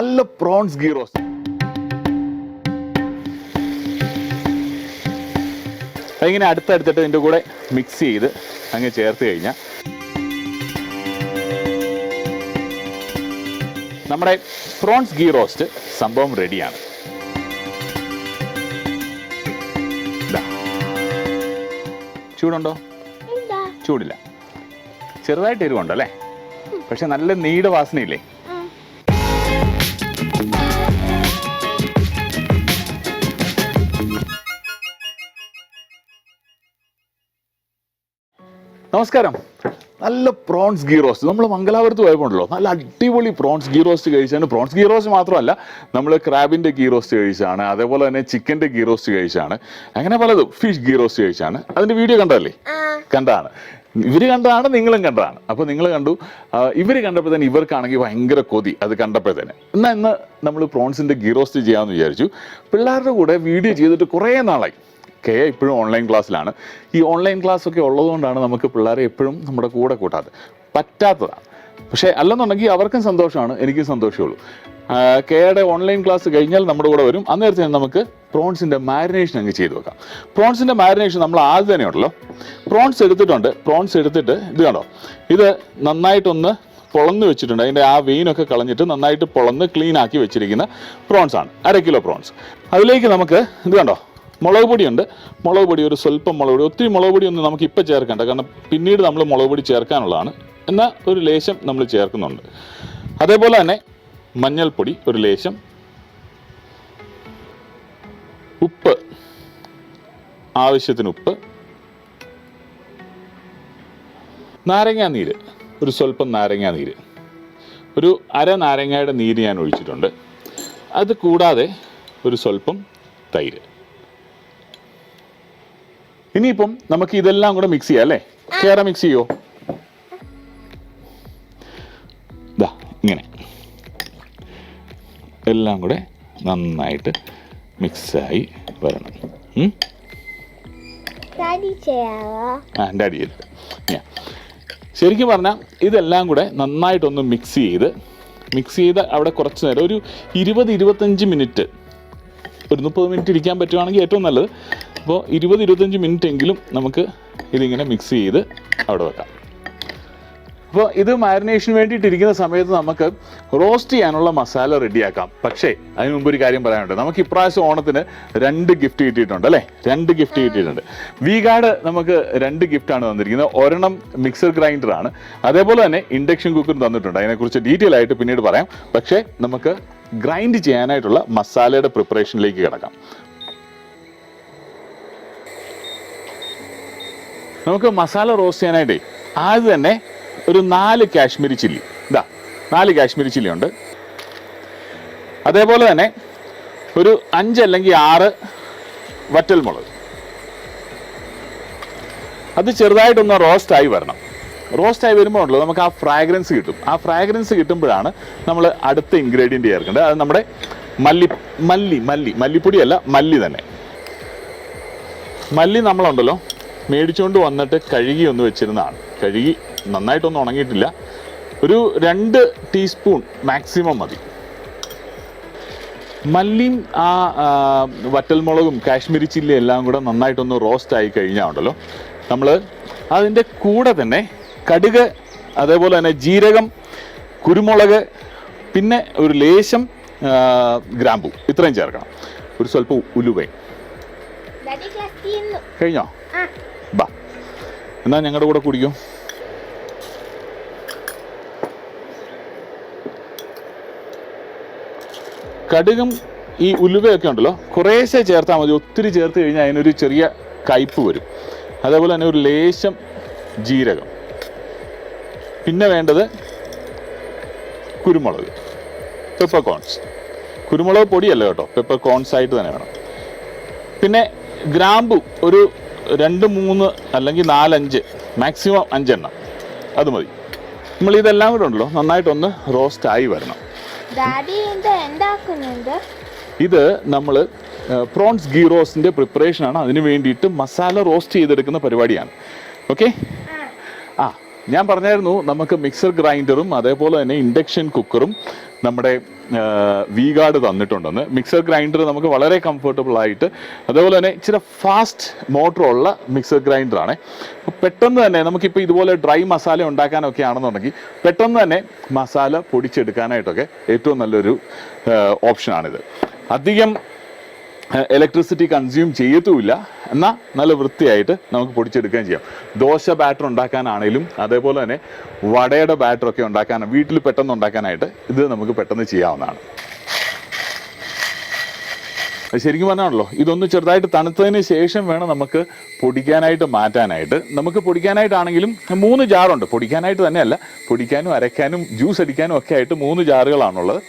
നല്ല prawns ghee roast അതിങ്ങനെ അടുത്തടുത്തിട്ട് ഇതിന്റെ കൂടെ മിക്സ് ചെയ്ത് അങ്ങ് ചേർത്ത് കഴിഞ്ഞാൽ നമ്മുടെ പ്രോൺസ് ഗീ റോസ്റ്റ് സംഭവം റെഡിയാണ്. ചൂടുണ്ടോ? ചൂടില്ല. ചെറുതായിട്ട് എരിവുണ്ടല്ലേ? പക്ഷെ നല്ല നീട് വാസനയില്ലേ? നമസ്കാരം. നല്ല പ്രോൺസ് ഗീറോസ് റോസ്റ്റ് നമ്മൾ മംഗലാപുരത്ത് പോയപ്പോണ്ടല്ലോ. നല്ല അടിപൊളി പ്രോൺസ് ഗീറോസ് റോസ്റ്റ് കഴിച്ചാണ്. പ്രോൺസ് ഗീറോസ് റോസ്റ്റ് മാത്രമല്ല നമ്മൾ ക്രാബിന്റെ ഗീറോസ് റോസ്റ്റ് കഴിച്ചാണ്. അതേപോലെ തന്നെ ചിക്കന്റെ ഗീറോസ് റോസ്റ്റ് കഴിച്ചാണ്. അങ്ങനെ പലതും. ഫിഷ് ഗീറോസ് റോസ്റ്റ് കഴിച്ചാണ്. അതിന്റെ വീഡിയോ കണ്ടതല്ലേ? ആ. കണ്ടതാണ് ഇവർ കണ്ടതാണ് നിങ്ങളും കണ്ടതാണ്. അപ്പോൾ നിങ്ങൾ കണ്ടു. ഇവർ ഇവർ കണ്ടപ്പോൾ തന്നെ ഇവർക്കാണെങ്കിൽ ഭയങ്കര കൊതി. അത് കണ്ടപ്പോൾ തന്നെ. എന്നാൽ ഇന്ന് നമ്മൾ പ്രോൺസിന്റെ ഗീറോസ്റ്റ് ചെയ്യാമെന്ന് വിചാരിച്ചു. പിള്ളേരുടെ കൂടെ വീഡിയോ ചെയ്തിട്ട് കുറേ നാളായി. കെ ഇപ്പോഴും ഓൺലൈൻ ക്ലാസ്സിലാണ് ഈ ഓൺലൈൻ ക്ലാസ് ഒക്കെ ഉള്ളതുകൊണ്ടാണ് നമുക്ക് പിള്ളേരെ എപ്പോഴും നമ്മുടെ കൂടെ കൂട്ടാതെ. പറ്റാത്തതാണ്. പക്ഷേ അല്ലെന്നുണ്ടെങ്കിൽ അവർക്കും സന്തോഷമാണ് എനിക്കും സന്തോഷമുള്ളൂ കെയുടെ ഓൺലൈൻ ക്ലാസ് കഴിഞ്ഞാൽ നമ്മുടെ കൂടെ വരും. അന്നേരത്തെ നമുക്ക് പ്രോൺസിന്റെ മാരിനേഷൻ അങ്ങ് ചെയ്തു വെക്കാം. പ്രോൺസിന്റെ മാരിനേഷൻ നമ്മൾ ആദ്യം തന്നെ ഉണ്ടല്ലോ. പ്രോൺസ് എടുത്തിട്ടുണ്ട്. പ്രോൺസ് എടുത്തിട്ട് ഇത് കണ്ടോ? ഇത് നന്നായിട്ടൊന്ന് പൊളന്ന് വെച്ചിട്ടുണ്ട്. അതിന്റെ ആ വെയിനൊക്കെ കളഞ്ഞിട്ട് നന്നായിട്ട് പൊളന്ന് ക്ലീൻ ആക്കി വെച്ചിരിക്കുന്ന പ്രോൺസ് ആണ് അര കിലോ പ്രോൺസ്. അതിലേക്ക് നമുക്ക് ഇത് കണ്ടോ? മുളക് പൊടിയുണ്ട്. മുളക് പൊടി ഒരു സ്വല്പം മുളക് പൊടി. ഒത്തിരി മുളക് പൊടി ഒന്നും നമുക്ക് ഇപ്പം ചേർക്കേണ്ട. കാരണം പിന്നീട് നമ്മൾ മുളക് പൊടി ചേർക്കാനുള്ളതാണ്. എന്നാൽ ഒരു ലേശം നമ്മൾ ചേർക്കുന്നുണ്ട്. അതേപോലെ തന്നെ മഞ്ഞൾപ്പൊടി ഒരു ലേശം. ഉപ്പ്. ആവശ്യത്തിന് ഉപ്പ്. നാരങ്ങാ നീര്. ഒരു സ്വല്പം നാരങ്ങാ നീര്. ഒരു അര നാരങ്ങയുടെ നീര് ഞാൻ ഒഴിച്ചിട്ടുണ്ട്. അത് കൂടാതെ ഒരു സ്വല്പം തൈര്. ഇനിയിപ്പം നമുക്ക് ഇതെല്ലാം കൂടെ മിക്സ് ചെയ്യാം അല്ലേ? കേറാ മിക്സ് ചെയ്യോ? ദാ ഇങ്ങനെ. എല്ലാം കൂടെ നന്നായിട്ട് മിക്സായി വരണം? ഡാഡി ഞാൻ ശരിക്കും പറഞ്ഞാൽ ഇതെല്ലാം കൂടെ നന്നായിട്ടൊന്ന് മിക്സ് ചെയ്ത് മിക്സ് ചെയ്ത് അവിടെ കുറച്ച് നേരം ഒരു ഇരുപത് ഇരുപത്തഞ്ച് മിനിറ്റ് ഒരു മുപ്പത് മിനിറ്റ് ഇരിക്കാൻ പറ്റുവാണെങ്കിൽ ഏറ്റവും നല്ലത്. അപ്പോൾ ഇരുപത് ഇരുപത്തഞ്ച് മിനിറ്റ് എങ്കിലും നമുക്ക് ഇതിങ്ങനെ മിക്സ് ചെയ്ത് അവിടെ വെക്കാം. അപ്പോൾ ഇത് മാരിനേഷന് വേണ്ടിയിട്ട് ഇരിക്കുന്ന സമയത്ത് നമുക്ക് റോസ്റ്റ് ചെയ്യാനുള്ള മസാല റെഡിയാക്കാം പക്ഷേ അതിന് മുമ്പ് ഒരു കാര്യം പറയാനുണ്ട്. നമുക്ക് ഇപ്രാവശ്യം ഓണത്തിന് രണ്ട് ഗിഫ്റ്റ് കിട്ടിയിട്ടുണ്ട് അല്ലേ? രണ്ട് ഗിഫ്റ്റ് കിട്ടിയിട്ടുണ്ട്. വീഗാർഡ് നമുക്ക് രണ്ട് ഗിഫ്റ്റാണ് തന്നിരിക്കുന്നത്. ഒരെണ്ണം മിക്സർ ഗ്രൈൻഡർ ആണ്. അതേപോലെ തന്നെ ഇൻഡക്ഷൻ കുക്കറും തന്നിട്ടുണ്ട്. അതിനെക്കുറിച്ച് ഡീറ്റെയിൽ ആയിട്ട് പിന്നീട് പറയാം. പക്ഷേ നമുക്ക് ഗ്രൈൻഡ് ചെയ്യാനായിട്ടുള്ള മസാലയുടെ പ്രിപ്പറേഷനിലേക്ക് കിടക്കാം. നമുക്ക് മസാല റോസ്റ്റ് ചെയ്യാനായിട്ടേ ആദ്യം തന്നെ ഒരു നാല് കാശ്മീരി ചില്ലി. ഇതാ നാല് കാശ്മീരി ചില്ലി ഉണ്ട് അതേപോലെ തന്നെ ഒരു അഞ്ച് അല്ലെങ്കിൽ ആറ് വറ്റൽ മുളക് അത് ചെറുതായിട്ടൊന്ന് റോസ്റ്റ് ആയി വരണം. റോസ്റ്റ് ആയി വരുമ്പോൾ ഉണ്ടല്ലോ നമുക്ക് ആ ഫ്രാഗ്രൻസ് കിട്ടും. ആ ഫ്രാഗ്രൻസ് കിട്ടുമ്പോഴാണ് നമ്മൾ അടുത്ത ഇൻഗ്രീഡിയന്റ് ചേർക്കേണ്ടത്. അത് നമ്മുടെ മല്ലി മല്ലി മല്ലി മല്ലിപ്പൊടിയല്ല മല്ലി തന്നെ. മല്ലി നമ്മളുണ്ടല്ലോ മേടിച്ചുകൊണ്ട് വന്നിട്ട് കഴുകി ഒന്ന് വെച്ചിരുന്നതാണ്. കഴുകി നന്നായിട്ടൊന്നും ഉണങ്ങിയിട്ടില്ല. ഒരു രണ്ട് ടീസ്പൂൺ മാക്സിമം മതി. മല്ലിയും ആ വറ്റൽമുളകും കാശ്മീരി ചില്ലി എല്ലാം കൂടെ നന്നായിട്ടൊന്ന് റോസ്റ്റ് ആയി കഴിഞ്ഞാൽ ഉണ്ടല്ലോ. നമ്മൾ അതിന്റെ കൂടെ തന്നെ കടുക് അതേപോലെ തന്നെ ജീരകം കുരുമുളക് പിന്നെ ഒരു ലേശം ഗ്രാമ്പു. ഇത്രയും ചേർക്കണം. ഒരു സ്വല്പം ഉലുവയും. കഴിഞ്ഞോ? എന്നാ ഞങ്ങളുടെ കൂടെ കുടിക്കും. കടുകും ഈ ഉലുവയൊക്കെ ഉണ്ടല്ലോ കുറേശ്ശെ ചേർത്താൽ മതി. ഒത്തിരി ചേർത്ത് കഴിഞ്ഞാൽ അതിനൊരു ചെറിയ കയ്പ് വരും. അതേപോലെ തന്നെ ഒരു ലേശം ജീരകം. പിന്നെ വേണ്ടത് കുരുമുളക് പെപ്പർ കോൺസ് കുരുമുളക് പൊടിയല്ല കേട്ടോ പെപ്പർ കോൺസ് ആയിട്ട് തന്നെ വേണം. പിന്നെ ഗ്രാമ്പു ഒരു രണ്ട് മൂന്ന് അല്ലെങ്കിൽ നാലഞ്ച് മാക്സിമം അഞ്ചെണ്ണം. അത് മതി. നമ്മൾ ഇതെല്ലാം കൂടെ ഉണ്ടല്ലോ നന്നായിട്ടൊന്ന് റോസ്റ്റ് ആയി വരണം. ഇത് നമ്മൾ പ്രോൺസ് ഗീ റോസിന്റെ പ്രിപ്പറേഷനാണ് അതിന് വേണ്ടിയിട്ട് മസാല റോസ്റ്റ് ചെയ്തെടുക്കുന്ന പരിപാടിയാണ്. ഓക്കെ ആ ഞാൻ പറഞ്ഞായിരുന്നു നമുക്ക് മിക്സർ ഗ്രൈൻഡറും അതേപോലെ തന്നെ ഇൻഡക്ഷൻ കുക്കറും നമ്മുടെ വി ഗാർഡ് തന്നിട്ടുണ്ടെന്ന്. മിക്സർ ഗ്രൈൻഡർ നമുക്ക് വളരെ കംഫർട്ടബിൾ ആയിട്ട് അതേപോലെ തന്നെ ഇച്ചിരി ഫാസ്റ്റ് മോട്ടറുള്ള മിക്സർ ഗ്രൈൻഡറാണ് പെട്ടെന്ന് തന്നെ നമുക്കിപ്പോൾ ഇതുപോലെ ഡ്രൈ മസാല ഉണ്ടാക്കാനൊക്കെ ആണെന്നുണ്ടെങ്കിൽ പെട്ടെന്ന് തന്നെ മസാല പൊടിച്ചെടുക്കാനായിട്ടൊക്കെ ഏറ്റവും നല്ലൊരു ഓപ്ഷനാണിത് അധികം ഇലക്ട്രിസിറ്റി കൺസ്യൂം ചെയ്യത്തുമില്ല. എന്നാൽ നല്ല വൃത്തിയായിട്ട് നമുക്ക് പൊടിച്ചെടുക്കുകയും ചെയ്യാം. ദോശ ബാറ്റർ ഉണ്ടാക്കാനാണെങ്കിലും അതേപോലെ തന്നെ വടയുടെ ബാറ്റർ ഒക്കെ ഉണ്ടാക്കാൻ വീട്ടിൽ പെട്ടെന്ന് ഉണ്ടാക്കാനായിട്ട് ഇത് നമുക്ക് പെട്ടെന്ന് ചെയ്യാവുന്നതാണ്. ശരിക്കും പറഞ്ഞാണല്ലോ ഇതൊന്ന് ചെറുതായിട്ട് തണുത്തതിന് ശേഷം വേണം നമുക്ക് പൊടിക്കാനായിട്ട് മാറ്റാനായിട്ട്. നമുക്ക് പൊടിക്കാനായിട്ടാണെങ്കിലും മൂന്ന് ജാറുണ്ട് പൊടിക്കാനായിട്ട് തന്നെയല്ല പൊടിക്കാനും അരയ്ക്കാനും ജ്യൂസ് അടിക്കാനും ഒക്കെ ആയിട്ട് മൂന്ന് ജാറുകളാണുള്ളത്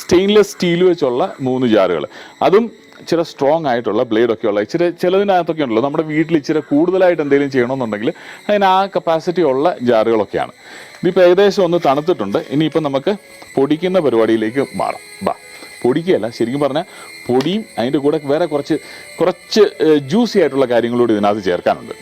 സ്റ്റെയിൻലെസ് സ്റ്റീൽ വെച്ചുള്ള മൂന്ന് ജാറുകൾ. അതും ഇച്ചിരി സ്ട്രോങ് ആയിട്ടുള്ള ബ്ലേഡ് ഒക്കെ ഉള്ള ഇച്ചിരി ചിലതിനകത്തൊക്കെ ഉണ്ടല്ലോ. നമ്മുടെ വീട്ടിൽ ഇച്ചിരി കൂടുതലായിട്ട് എന്തെങ്കിലും ചെയ്യണമെന്നുണ്ടെങ്കിൽ അതിന് ആ കപ്പാസിറ്റി ഉള്ള ജാറുകളൊക്കെയാണ്. ഇതിപ്പോൾ ഏകദേശം ഒന്ന് തണുത്തിട്ടുണ്ട്. ഇനിയിപ്പോൾ നമുക്ക് പൊടിക്കുന്ന പരിപാടിയിലേക്ക് മാറാം. ബാ പൊടിക്കുകയല്ല ശരിക്കും പറഞ്ഞാൽ പൊടിയും അതിന്റെ കൂടെ വേറെ കുറച്ച് കുറച്ച് ജ്യൂസി ആയിട്ടുള്ള കാര്യങ്ങളോട് ഇതിനകത്ത് ചേർക്കാനുണ്ട്.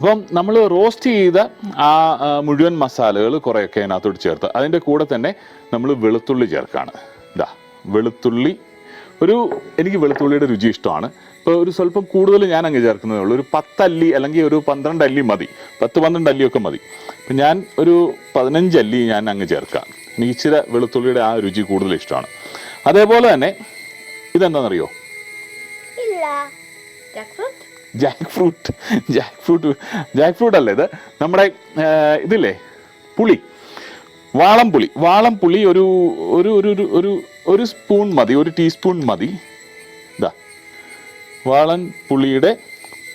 അപ്പം നമ്മൾ റോസ്റ്റ് ചെയ്ത ആ മുഴുവൻ മസാലകൾ കുറേയൊക്കെ അതിനകത്തോട്ട് ചേർത്ത് അതിന്റെ കൂടെ തന്നെ നമ്മൾ വെളുത്തുള്ളി ചേർക്കുകയാണ് ഇതാ വെളുത്തുള്ളി. ഒരു എനിക്ക് വെളുത്തുള്ളിയുടെ രുചി ഇഷ്ടമാണ്. ഇപ്പോൾ ഒരു സ്വല്പം കൂടുതൽ ഞാൻ അങ്ങ് ചേർക്കുന്നതേ ഉള്ളൂ. ഒരു പത്തല്ലി അല്ലെങ്കിൽ ഒരു പന്ത്രണ്ട് അല്ലി മതി. പത്ത് പന്ത്രണ്ട് അല്ലിയൊക്കെ മതി. അപ്പം ഞാൻ ഒരു പതിനഞ്ച് അല്ലി ഞാൻ അങ്ങ് ചേർക്കാം. എനിക്ക് ഇച്ചിരി വെളുത്തുള്ളിയുടെ ആ രുചി കൂടുതൽ ഇഷ്ടമാണ്. അതേപോലെ തന്നെ ഇതെന്താണെന്നറിയോ? Jack fruit jack fruit jack fruit അല്ല ഇത്? നമ്മുടെ ഇതില്ലേ? പുളി. വാളം പുളി വാളം പുളി ഒരു ഒരു ഒരു- ഒരു ഒരു സ്പൂൺ മതി ഒരു ടീസ്പൂൺ മതി. ഇതാ. വാളൻ പുളിയുടെ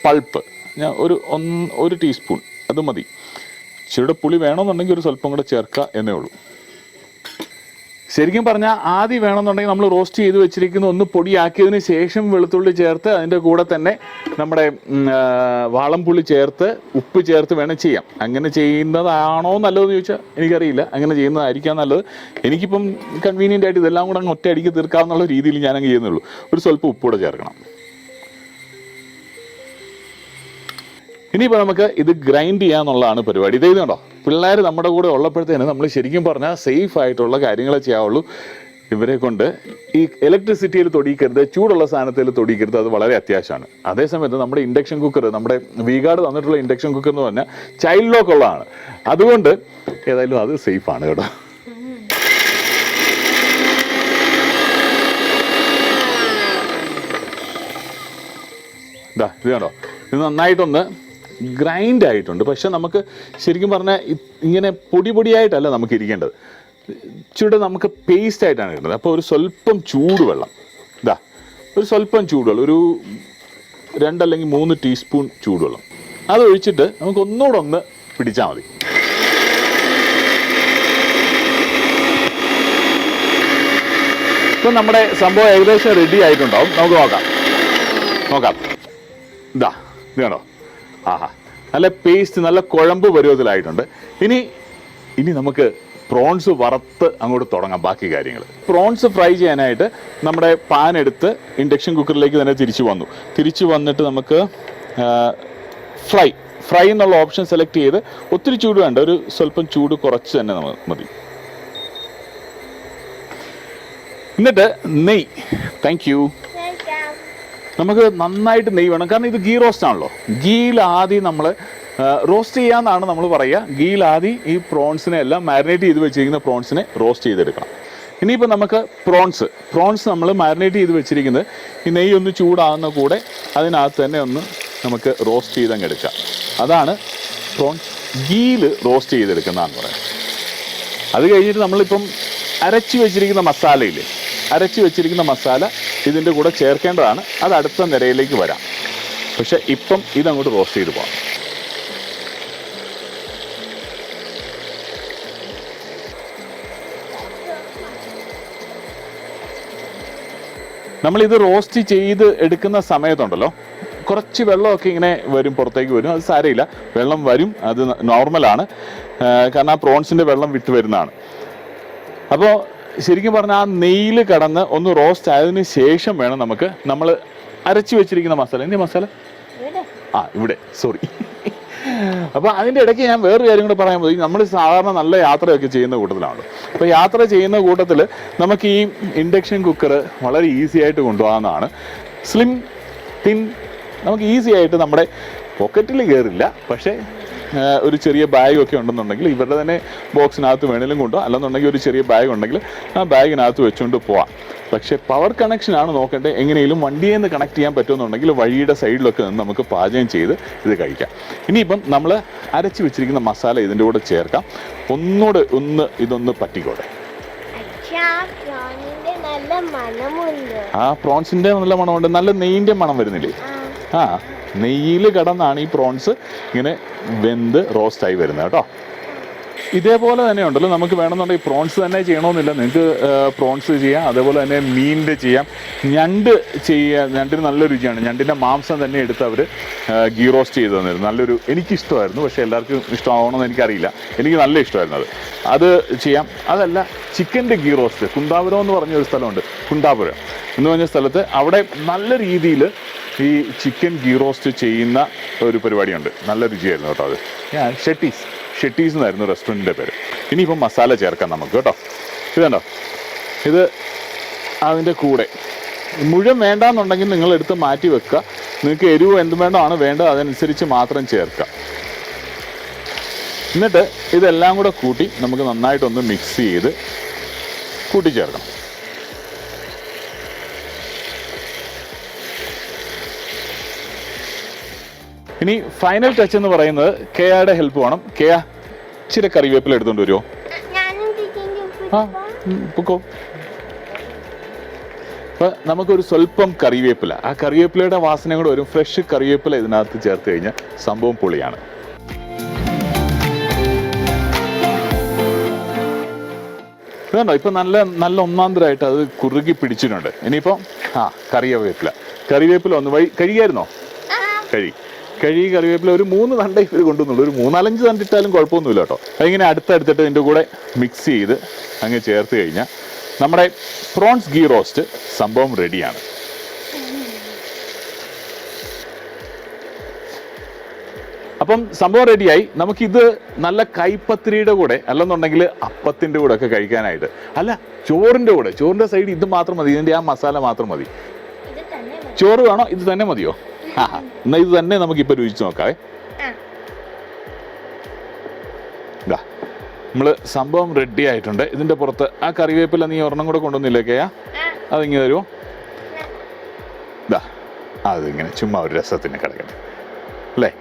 പൾപ്പ്. ഞാൻ ഒരു ഒന്ന് ഒരു ടീസ്പൂൺ. അത് മതി. ഇച്ചിരിയുടെ പുളി വേണമെന്നുണ്ടെങ്കിൽ ഒരു സ്വല്പം കൂടെ ചേർക്കുക എന്നേ ഉള്ളൂ. ശരിക്കും പറഞ്ഞാൽ ആദ്യം വേണമെന്നുണ്ടെങ്കിൽ നമ്മൾ റോസ്റ്റ് ചെയ്ത് വെച്ചിരിക്കുന്ന ഒന്ന് പൊടിയാക്കിയതിന് ശേഷം വെളുത്തുള്ളി ചേർത്ത് അതിന്റെ കൂടെ തന്നെ നമ്മുടെ വാളംപുള്ളി ചേർത്ത് ഉപ്പ് ചേർത്ത് വേണം ചെയ്യാം. അങ്ങനെ ചെയ്യുന്നതാണോ നല്ലതെന്ന് ചോദിച്ചാൽ എനിക്കറിയില്ല. അങ്ങനെ ചെയ്യുന്നതായിരിക്കാം നല്ലത്. എനിക്കിപ്പം കൺവീനിയന്റ് ആയിട്ട് ഇതെല്ലാം കൂടെ അങ്ങ് ഒറ്റ അടിക്ക് തീർക്കാവുന്നുള്ള രീതിയിൽ ഞാനങ്ങ് ചെയ്യുന്നുള്ളൂ. ഒരു സ്വല്പം ഉപ്പ് കൂടെ ചേർക്കണം. ഇനിയിപ്പോൾ നമുക്ക് ഇത് ഗ്രൈൻഡ് ചെയ്യാന്നുള്ളതാണ് പരിപാടി. ഇത് കണ്ടോ? പിള്ളേർ നമ്മുടെ കൂടെ ഉള്ളപ്പോഴത്തേന് നമ്മൾ ശരിക്കും പറഞ്ഞാൽ സേഫ് ആയിട്ടുള്ള കാര്യങ്ങളെ ചെയ്യാവുള്ളൂ. ഇവരെ കൊണ്ട് ഈ ഇലക്ട്രിസിറ്റിയിൽ തൊടിക്കരുത് ചൂടുള്ള സാധനത്തിൽ തൊടിക്കരുത് അത് വളരെ അത്യാവശ്യമാണ്. അതേസമയത്ത് നമ്മുടെ ഇൻഡക്ഷൻ കുക്കർ നമ്മുടെ വീഗാർഡ് തന്നിട്ടുള്ള ഇൻഡക്ഷൻ കുക്കർ എന്ന് പറഞ്ഞാൽ ചൈൽഡ് ലോക്ക് ഉള്ളതാണ്. അതുകൊണ്ട് ഏതായാലും അത് സേഫ് ആണ് കേട്ടോ. ഇതാ ഇത് കണ്ടോ? ഇത് നന്നായിട്ടൊന്ന് ഗ്രൈൻഡ് ആയിട്ടുണ്ട് പക്ഷെ നമുക്ക് ശരിക്കും പറഞ്ഞാൽ ഇങ്ങനെ പൊടി പൊടിയായിട്ടല്ല നമുക്ക് ഇരിക്കേണ്ടത്. ചൂട് നമുക്ക് പേസ്റ്റ് ആയിട്ടാണ് കിട്ടുന്നത് അപ്പോൾ ഒരു സ്വല്പം ചൂടുവെള്ളം. ഇതാ ഒരു സ്വല്പം ചൂടുവെള്ളം. ഒരു രണ്ടല്ലെങ്കിൽ മൂന്ന് ടീസ്പൂൺ ചൂടുവെള്ളം. അത് ഒഴിച്ചിട്ട് നമുക്ക് ഒന്നുകൂടെ ഒന്ന് പിടിച്ചാൽ മതി. ഇപ്പം നമ്മുടെ സംഭവം ഏകദേശം റെഡി ആയിട്ടുണ്ടാവും. നമുക്ക് നോക്കാം. നോക്കാം. ഇതാ ഇത് കണ്ടോ? ആഹാ. നല്ല പേസ്റ്റ് നല്ല കുഴമ്പ് പരുവത്തിലായിട്ടുണ്ട്. ഇനി ഇനി നമുക്ക് പ്രോൺസ് വറുത്ത് അങ്ങോട്ട് തുടങ്ങാം ബാക്കി കാര്യങ്ങൾ. പ്രോൺസ് ഫ്രൈ ചെയ്യാനായിട്ട് നമ്മുടെ പാൻ എടുത്ത് ഇൻഡക്ഷൻ കുക്കറിലേക്ക് തന്നെ തിരിച്ചു വന്നു. തിരിച്ചു വന്നിട്ട് നമുക്ക് ഫ്രൈ ഫ്രൈ എന്നുള്ള ഓപ്ഷൻ സെലക്ട് ചെയ്ത് ഒത്തിരി ചൂട് വേണ്ട ഒരു സ്വല്പം ചൂട് കുറച്ച് തന്നെ മതി. എന്നിട്ട് നെയ് താങ്ക് നമുക്ക് നന്നായിട്ട് നെയ്യ് വേണം. കാരണം ഇത് ഗീ റോസ്റ്റ് ആണല്ലോ. ഗീയിൽ ആദ്യം നമ്മൾ റോസ്റ്റ് ചെയ്യാന്നാണ് നമ്മൾ പറയുക. ഗീയിൽ ആദ്യം ഈ പ്രോൺസിനെ എല്ലാം മാരിനേറ്റ് ചെയ്ത് വെച്ചിരിക്കുന്ന പ്രോൺസിനെ റോസ്റ്റ് ചെയ്തെടുക്കണം. ഇനിയിപ്പോൾ നമുക്ക് പ്രോൺസ് പ്രോൺസ് നമ്മൾ മാരിനേറ്റ് ചെയ്ത് വെച്ചിരിക്കുന്നത് ഈ നെയ്യ് ഒന്ന് ചൂടാകുന്ന കൂടെ അതിനകത്ത് തന്നെ ഒന്ന് നമുക്ക് റോസ്റ്റ് ചെയ്തങ്ങ് എടുക്കാം. അതാണ് പ്രോൺസ് ഗീയിൽ റോസ്റ്റ് ചെയ്തെടുക്കുന്നതെന്ന് പറയുന്നത്. അത് കഴിഞ്ഞിട്ട് നമ്മളിപ്പം അരച്ച് വെച്ചിരിക്കുന്ന മസാലയില്ലേ? അരച്ച് വെച്ചിരിക്കുന്ന മസാല ഇതിന്റെ കൂടെ ചേർക്കേണ്ടതാണ്. അത് അടുത്ത നിരയിലേക്ക് വരാം. പക്ഷെ ഇപ്പം ഇതങ്ങോട്ട് റോസ്റ്റ് ചെയ്ത് പോകാം നമ്മളിത് റോസ്റ്റ് ചെയ്ത് എടുക്കുന്ന സമയത്തുണ്ടല്ലോ. കുറച്ച് വെള്ളമൊക്കെ ഇങ്ങനെ വരും പുറത്തേക്ക് വരും. അത് സാരമില്ല. വെള്ളം വരും അത് നോർമലാണ് കാരണം ആ പ്രോൺസിന്റെ വെള്ളം വിട്ട് വരുന്നതാണ്. അപ്പോൾ ശരിക്കും പറഞ്ഞാൽ ആ നെയ്യിൽ കടന്ന് ഒന്ന് റോസ്റ്റ് ആയതിനു ശേഷം വേണം നമുക്ക് നമ്മൾ അരച്ചു വെച്ചിരിക്കുന്ന മസാല. എന്ത് മസാല? ആ ഇവിടെ. സോറി അപ്പോൾ അതിന്റെ ഇടയ്ക്ക് ഞാൻ വേറൊരു കാര്യം കൂടെ പറയാൻ പോയി നമ്മൾ സാധാരണ നല്ല യാത്രയൊക്കെ ചെയ്യുന്ന കൂട്ടത്തിലാണ്. അപ്പോൾ യാത്ര ചെയ്യുന്ന കൂട്ടത്തിൽ നമുക്ക് ഈ ഇൻഡക്ഷൻ കുക്കർ വളരെ ഈസി ആയിട്ട് കൊണ്ടുപോകാവുന്നതാണ്. സ്ലിം തിൻ നമുക്ക് ഈസി ആയിട്ട് നമ്മുടെ പോക്കറ്റിൽ കയറില്ല പക്ഷേ ഒരു ചെറിയ ബാഗ് ഒക്കെ ഉണ്ടെന്നുണ്ടെങ്കിൽ ഇവരുടെ തന്നെ ബോക്സിനകത്ത് വേണേലും കൊണ്ടു അല്ലെന്നുണ്ടെങ്കിൽ ഒരു ചെറിയ ബാഗ് ഉണ്ടെങ്കിൽ ആ ബാഗിനകത്ത് വെച്ചുകൊണ്ട് പോവാം. പക്ഷേ പവർ കണക്ഷനാണ് നോക്കേണ്ടത് എങ്ങനെയും വണ്ടിയിൽ നിന്ന് കണക്ട് ചെയ്യാൻ പറ്റുമെന്നുണ്ടെങ്കിൽ വഴിയുടെ സൈഡിലൊക്കെ നിന്ന് നമുക്ക് പാചകം ചെയ്ത് ഇത് കഴിക്കാം. ഇനിയിപ്പം നമ്മൾ അരച്ച് വെച്ചിരിക്കുന്ന മസാല ഇതിന്റെ കൂടെ ചേർക്കാം. ഒന്നുകൂടെ ഒന്ന് ഇതൊന്ന് പറ്റിക്കോട്ടെ. ആ പ്രോൺസിന്റെ നല്ല മണമുണ്ട്. നല്ല നെയ്യിന്റെ മണം വരുന്നില്ലേ? ആ. നെയ്യിൽ കടന്നാണ് ഈ പ്രോൺസ് ഇങ്ങനെ വെന്ത് റോസ്റ്റായി വരുന്നത് കേട്ടോ. ഇതേപോലെ തന്നെ ഉണ്ടല്ലോ നമുക്ക് വേണമെന്നുണ്ടെങ്കിൽ പ്രോൺസ് തന്നെ ചെയ്യണമെന്നില്ല. നിങ്ങൾക്ക് പ്രോൺസ് ചെയ്യാം. അതേപോലെ തന്നെ മീനിന്റെ ചെയ്യാം. ഞണ്ട് ചെയ്യുക ഞണ്ടിന് നല്ല രുചിയാണ്. ഞണ്ടിന്റെ മാംസം തന്നെ എടുത്ത് അവർ ഗീ റോസ്റ്റ് ചെയ്ത് തന്നിരുന്നു. നല്ലൊരു എനിക്കിഷ്ടമായിരുന്നു. പക്ഷേ എല്ലാവർക്കും ഇഷ്ടമാവണമെന്ന് എനിക്കറിയില്ല. എനിക്ക് നല്ല ഇഷ്ടമായിരുന്നു അത്. അത് ചെയ്യാം. അതല്ല ചിക്കന്റെ ഗീ റോസ്റ്റ്. കുന്താപുരം എന്ന് പറഞ്ഞ ഒരു സ്ഥലമുണ്ട്. കുന്താപുരം എന്ന് പറഞ്ഞ സ്ഥലത്ത് അവിടെ നല്ല രീതിയിൽ ഈ ചിക്കൻ ഗീ റോസ്റ്റ് ചെയ്യുന്ന ഒരു പരിപാടിയുണ്ട്. നല്ല രുചിയായിരുന്നു കേട്ടോ അത്. ഞാൻ ഷെട്ടീസ്. ഷെട്ടീസ് എന്നായിരുന്നു റെസ്റ്റോറന്റിന്റെ പേര്. ഇനിയിപ്പം മസാല ചേർക്കാം നമുക്ക് കേട്ടോ. ഇതുണ്ടോ ഇത് അതിന്റെ കൂടെ. മുഴുവൻ വേണ്ടാന്നുണ്ടെങ്കിൽ നിങ്ങൾ എടുത്ത് മാറ്റി വെക്കുക. നിങ്ങൾക്ക് എരിവ് എന്ത് വേണ്ടതാണ് വേണ്ടത് അതനുസരിച്ച് മാത്രം ചേർക്കുക. എന്നിട്ട് ഇതെല്ലാം കൂടെ കൂട്ടി നമുക്ക് നന്നായിട്ടൊന്ന് മിക്സ് ചെയ്ത് കൂട്ടിച്ചേർക്കണം. ഇനി ഫൈനൽ ടച്ച് എന്ന് പറയുന്നത് കെയയുടെ ഹെൽപ്പ് വേണം. കെയ ഇച്ചിരി കറിവേപ്പില എടുത്തുകൊണ്ട് വരുമോ ആ പൊക്കോ. അപ്പൊ നമുക്കൊരു സ്വല്പം കറിവേപ്പില. ആ കറിവേപ്പിലയുടെ വാസന കൂടെ ഒരു ഫ്രഷ് കറിവേപ്പില ഇതിനകത്ത് ചേർത്ത് കഴിഞ്ഞാൽ സംഭവം പൊളിയാണ്. ഇതുണ്ടോ? ഇപ്പൊ നല്ല നല്ല ഒന്നാന്തരമായിട്ട് അത് കുറുകി പിടിച്ചിട്ടുണ്ട്. ഇനിയിപ്പോ ആ കറിവേപ്പില. കറിവേപ്പില ഒന്ന് വഴി കഴിയായിരുന്നോ കഴി കഴി കറിവേപ്പില ഒരു മൂന്ന് തണ്ട ഇവർ കൊണ്ടുവന്നുള്ളൂ. ഒരു മൂന്നാലഞ്ച് തണ്ടിട്ടാലും കുഴപ്പമൊന്നുമില്ല കേട്ടോ. അതിങ്ങനെ അടുത്തടുത്തിട്ട് ഇതിന്റെ കൂടെ മിക്സ് ചെയ്ത് അങ്ങ് ചേർത്ത് കഴിഞ്ഞാൽ നമ്മുടെ പ്രോൺസ് ഗീ റോസ്റ്റ് സംഭവം റെഡിയാണ് അപ്പം സംഭവം റെഡിയായി നമുക്കിത് നല്ല കൈപ്പത്തിരിയുടെ കൂടെ അല്ലെന്നുണ്ടെങ്കിൽ അപ്പത്തിന്റെ കൂടെ ഒക്കെ കഴിക്കാനായിട്ട്. അല്ല ചോറിന്റെ കൂടെ. ചോറിന്റെ സൈഡ് ഇത് മാത്രം മതി. ഇതിന്റെ ആ മസാല മാത്രം മതി. ചോറ് വേണോ? ഇത് തന്നെ മതിയോ? എന്നാ ഇത് തന്നെ നമുക്ക് ഇപ്പൊ രുചിച്ച് നോക്കാവേ. നമ്മൾ ഇതാ നമ്മൾ സംഭവം റെഡി ആയിട്ടുണ്ട്. ഇതിന്റെ പുറത്ത് ആ കറിവേപ്പില നീ ഒരെണ്ണം കൂടെ കൊണ്ടുവന്നില്ലേക്കയാ. അതിങ്ങനെ തരുമോ ഇതാ അതിങ്ങനെ ചുമ്മാ ഒരു രസത്തിന് കിടക്കട്ടെ. അല്ലേ?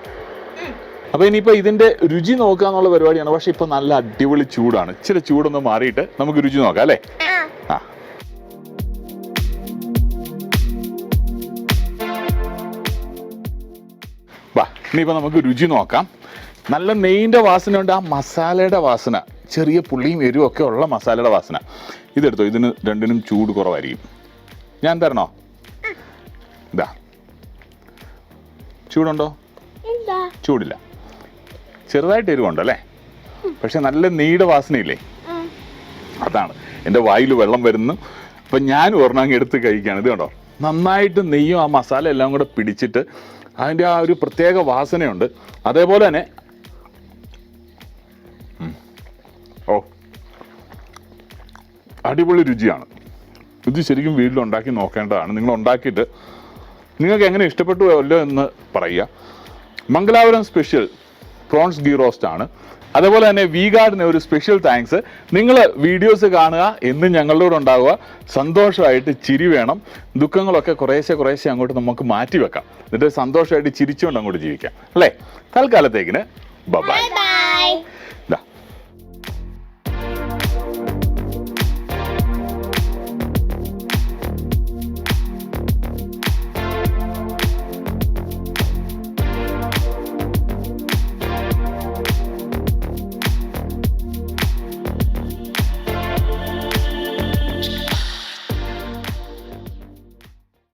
അപ്പോൾ ഇനിയിപ്പോൾ ഇതിന്റെ രുചി നോക്കുക എന്നുള്ള പരിപാടിയാണ്. പക്ഷേ ഇപ്പൊ നല്ല അടിപൊളി ചൂടാണ്. ഇച്ചിരി ചൂടൊന്ന് മാറിയിട്ട് നമുക്ക് രുചി നോക്കാം അല്ലേ? ആ. ഇനിയിപ്പോൾ നമുക്ക് രുചി നോക്കാം. നല്ല നെയ്യിന്റെ വാസന ഉണ്ട്. ആ മസാലയുടെ വാസന ചെറിയ പുള്ളിയും എരിവും ഒക്കെ ഉള്ള മസാലയുടെ വാസന. ഇതെടുത്തോ. ഇതിന് രണ്ടിനും ചൂട് കുറവായിരിക്കും. ഞാൻ തരണോ? ഇതാ. ചൂടുണ്ടോ? ചൂടില്ല. ചെറുതായിട്ട് എരിവുണ്ടല്ലേ പക്ഷെ നല്ല നെയ്യുടെ വാസനയില്ലേ? അതാണ്. എന്റെ വായിൽ വെള്ളം വരുന്നു. അപ്പം ഞാൻ ഒരെണ്ണം അങ്ങ് എടുത്ത് കഴിക്കുകയാണ്. ഇത് കണ്ടോ? നന്നായിട്ട് നെയ്യും ആ മസാല എല്ലാം കൂടെ പിടിച്ചിട്ട് അതിന്റെ ആ ഒരു പ്രത്യേക വാസനയുണ്ട്. അതേപോലെ തന്നെ ഓ. അടിപൊളി രുചിയാണ്. ഇത് ശരിക്കും വീട്ടിൽ ഉണ്ടാക്കി നോക്കേണ്ടതാണ്. നിങ്ങൾ ഉണ്ടാക്കിയിട്ട് നിങ്ങൾക്ക് എങ്ങനെ ഇഷ്ടപ്പെട്ടു അല്ലോ എന്ന് പറയുക. Mangalapuram special prawns ghee roast ആണ്. അതേപോലെ തന്നെ വി ഗാർഡിന് ഒരു സ്പെഷ്യൽ താങ്ക്സ് നിങ്ങൾ വീഡിയോസ് കാണുക എന്നും ഞങ്ങളുടെ ഉണ്ടാവുക. സന്തോഷമായിട്ട് ചിരി വേണം. ദുഃഖങ്ങളൊക്കെ കുറേശ്ശെ കുറേശ്ശെ അങ്ങോട്ട് നമുക്ക് മാറ്റി വെക്കാം. എന്നിട്ട് സന്തോഷമായിട്ട് ചിരിച്ചുകൊണ്ട് അങ്ങോട്ട് ജീവിക്കാം. അല്ലേ? തൽക്കാലത്തേക്കിന് ബൈ